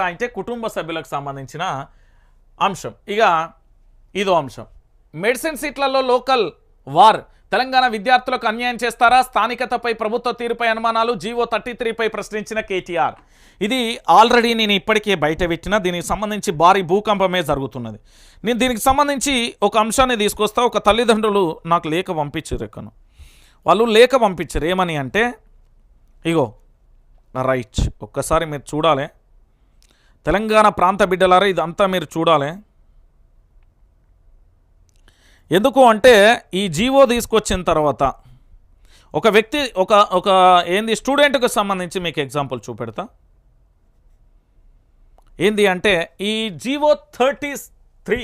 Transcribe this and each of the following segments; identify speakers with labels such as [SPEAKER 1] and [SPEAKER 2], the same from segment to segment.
[SPEAKER 1] అంటే కుటుంబ సభ్యులకు సంబంధించిన అంశం. ఇక ఇదో అంశం. మెడిసిన్ సీట్లలో లోకల్ వార్. తెలంగాణ విద్యార్థులకు అన్యాయం చేస్తారా? స్థానికతపై ప్రభుత్వ తీరుపై అనుమానాలు? జీవో థర్టీ త్రీపై ప్రశ్నించిన కేటీఆర్. ఇది ఆల్రెడీ నేను ఇప్పటికే బయట పెట్టిన. దీనికి సంబంధించి భారీ భూకంపమే జరుగుతున్నది. నేను దీనికి సంబంధించి ఒక అంశాన్ని తీసుకొస్తా. ఒక తల్లిదండ్రులు నాకు లేఖ పంపించారు ఎక్కను వాళ్ళు లేఖ పంపించారు. ఏమని అంటే ఇగో రైట్. ఒక్కసారి మీరు చూడాలి. తెలంగాణ ప్రాంత బిడ్డలారా ఇదంతా మీరు చూడాలి. ఎందుకు అంటే ఈ జీవో తీసుకొచ్చిన తర్వాత ఒక వ్యక్తి ఒక ఒక ఏంది స్టూడెంట్కి సంబంధించి మీకు ఎగ్జాంపుల్ చూపెడతా. ఏంది అంటే ఈ జీవో థర్టీ త్రీ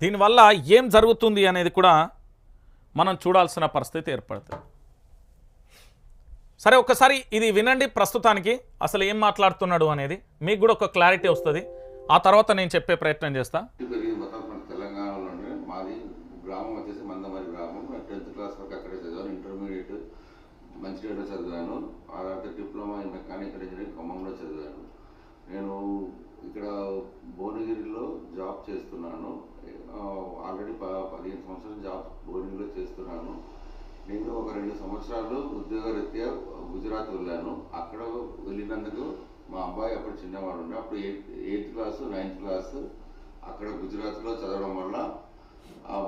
[SPEAKER 1] దీనివల్ల ఏం జరుగుతుంది అనేది కూడా మనం చూడాల్సిన పరిస్థితి ఏర్పడుతుంది. సరే ఒక్కసారి ఇది వినండి ప్రస్తుతానికి. అసలు ఏం మాట్లాడుతున్నాడు అనేది మీకు కూడా ఒక క్లారిటీ వస్తుంది. ఆ తర్వాత నేను చెప్పే ప్రయత్నం చేస్తా.
[SPEAKER 2] తెలంగాణలోనే మాది గ్రామం వచ్చేసి మందమరి గ్రామం. టెన్త్ క్లాస్ వరకు అక్కడే చదివాను. ఇంటర్మీడియట్ మంచిర్యాలలో చదివాను. ఆ తర్వాత డిప్లొమా ఇన్ మెకానికల్ ఇంజనీరింగ్ ఖమ్మంలో చదివాను. నేను ఇక్కడ భువనగిరిలో జాబ్ చేస్తున్నాను. ఆల్రెడీ ప పదిహేను సంవత్సరాలు జాబ్ భువనగిరిలో చేస్తున్నాను. నేను ఒక రెండు సంవత్సరాలు ఉద్యోగరీత్యా గుజరాత్ వెళ్ళాను. అక్కడ వెళ్ళినందుకు మా అబ్బాయి అప్పుడు చిన్నవాడు ఉండే. అప్పుడు eight eight class ninth class అక్కడ గుజరాత్లో చదవడం వల్ల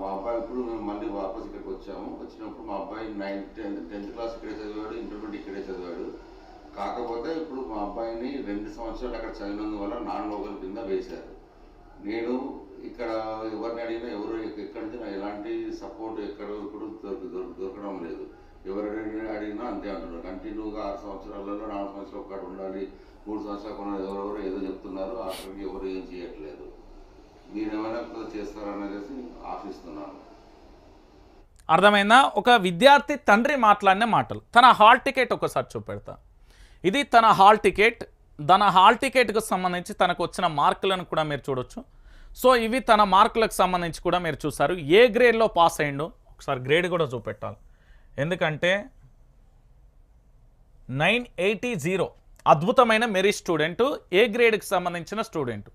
[SPEAKER 2] మా అబ్బాయి ఇప్పుడు మేము మళ్ళీ వాపస్ ఇక్కడికి వచ్చాము. వచ్చినప్పుడు మా అబ్బాయి నైన్త్ టెన్త్ టెన్త్ క్లాస్ ఇక్కడే చదివాడు ఇంటర్మీడియట్ ఇక్కడే చదివాడు. కాకపోతే ఇప్పుడు మా అబ్బాయిని రెండు సంవత్సరాలు అక్కడ చదివినందువల్ల నాన్ లోకల్ కింద వేశారు. నేను ఇక్కడ ఎవరిని అడిగినా ఎవరు కంటిన్యూగా ఆరు సంవత్సరాలలో నాలుగు సంవత్సరాలు ఒకటి ఉండాలి. మూడు సంవత్సరాలు ఉన్నది ఎవరెవరు ఏదో చెప్తున్నారు. ఆఖరికి ఎవరు ఏం చేయట్లేదు. మీరు ఏమైనా చేస్తారనేసి ఆశిస్తున్నాను.
[SPEAKER 1] అర్థమైందా? ఒక విద్యార్థి తండ్రి మాట్లాడిన మాటలు. తన హాల్ టికెట్ ఒకసారి చూపెడతా. ఇది తన హాల్ టికెట్. తన హాల్ టికెట్కు సంబంధించి తనకు వచ్చిన మార్కులను కూడా మీరు చూడొచ్చు. సో ఇవి తన మార్కులకు సంబంధించి కూడా మీరు చూసారు ఏ గ్రేడ్లో పాస్ అయ్యిండో ఒకసారి గ్రేడ్ కూడా చూపెట్టాలి. ఎందుకంటే నైన్ ఎయిటీ జీరో. అద్భుతమైన మెరీ స్టూడెంట్ ఏ గ్రేడ్కి సంబంధించిన స్టూడెంట్.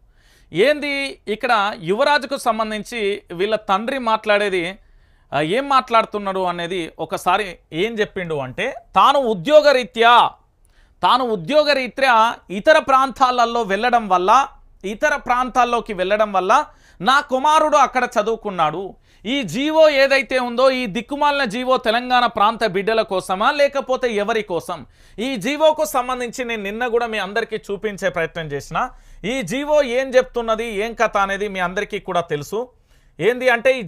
[SPEAKER 1] ఏంది? ఇక్కడ యువరాజుకు సంబంధించి వీళ్ళ తండ్రి మాట్లాడేది ఏం మాట్లాడుతున్నాడు అనేది ఒకసారి ఏం చెప్పిండు అంటే తాను ఉద్యోగరీత్యా తాను ఉద్యోగరీత్యా ఇతర ప్రాంతాలలో వెళ్ళడం వల్ల ఇతర ప్రాంతాల్లోకి వెళ్ళడం వల్ల నా కుమారుడు అక్కడ చదువుకున్నాడు. ఈ జీవో ఏదైతే ఉందో ఈ దిక్కుమాలిన జీవో తెలంగాణ ప్రాంత బిడ్డల కోసమా లేకపోతే ఎవరి కోసం? ఈ జీవోకు సంబంధించి నేను నిన్న కూడా మీ అందరికీ చూపించే ప్రయత్నం చేసిన. ఈ జీవో ఏం చెప్తున్నది ఏం కథ అనేది మీ అందరికీ కూడా తెలుసు. ఏంది అంటే ఈ